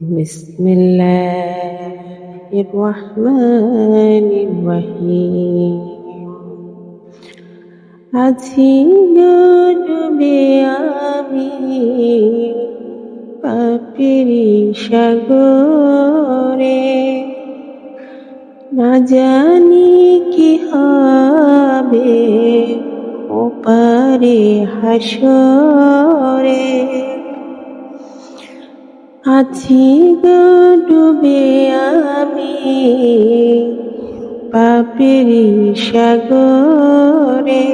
بسم الله الرحمن الرحيم আছি ডুবে আমি পাপিরি সাগরে না জানি কি হবে ওপারে হাসরে আছি ডুবে আমি, পাপেরি সাগরে।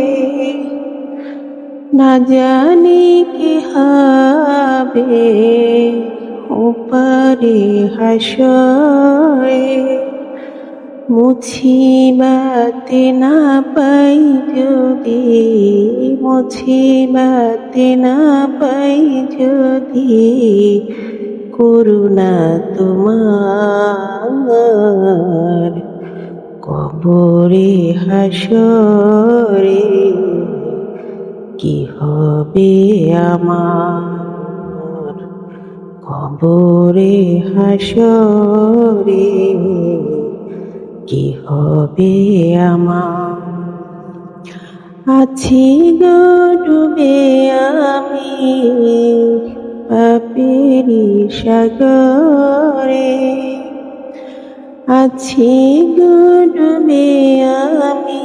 না জানি কি হবে ওপারে হাসরে। মুছিবাতে না পাই যদি, মুছিবাতে না পাই যদি করুণা তোমার। কবরে হাসরে কি হবে আমার? কবরে হাসরে কি হবে আমার? আছি গো ডুবে আমি। পাপেরি সাগরে আছি গো ডুবে আমি।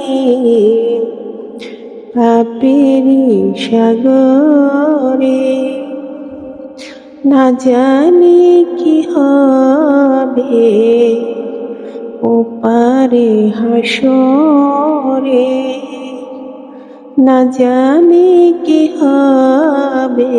পাপেরি সাগরে না জানি কি হবে। ওপারে হাসরে না জানি কি হবে।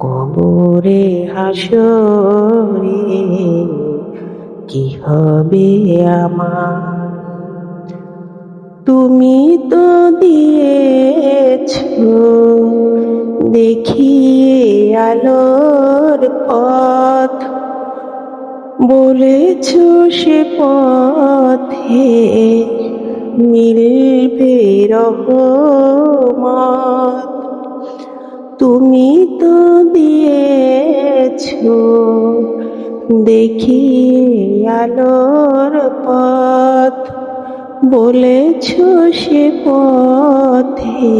কবরে হাসরে কি হবে আমার? তুমি তো দিয়েছ দেখিয়ে আলোর পথ। বলেছ সে পথে মিলবে রহমত। তুমি তো দিয়েছ দেখি আলোর পথ। বলেছ সে পথে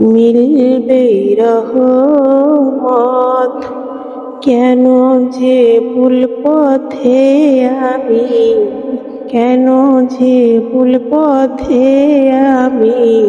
মিলবে রহমত। কেন যে ভুল পথে আমি, কেন যে ভুল পথে আমি